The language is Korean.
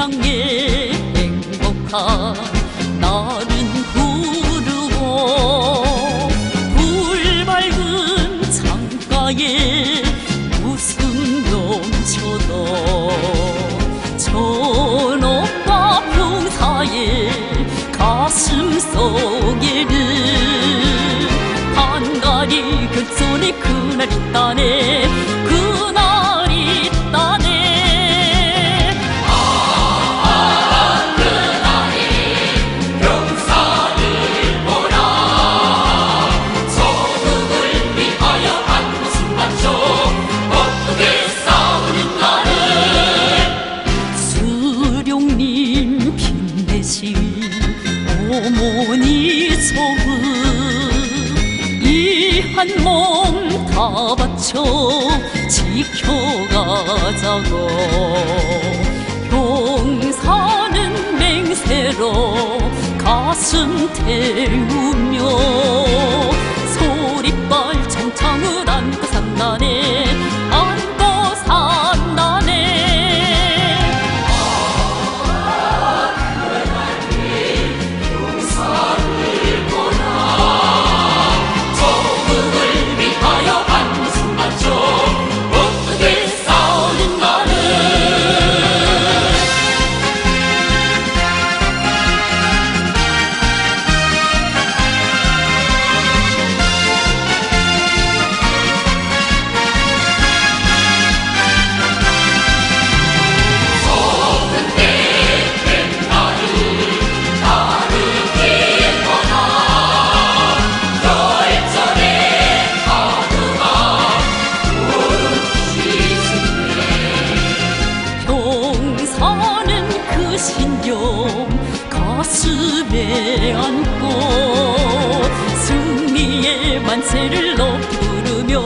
땅에 행복한 나는 부르고 불맑은 창가에 웃음 넘쳐도 전옥과 병사의 가슴 속에는 한가리 겹손에 그날 있다네 한 몸 다 바쳐 지켜가자고. 용사는 맹세로 가슴 태우며 소리빨 신념 가슴에 안고 승리의 만세를 높이 부르며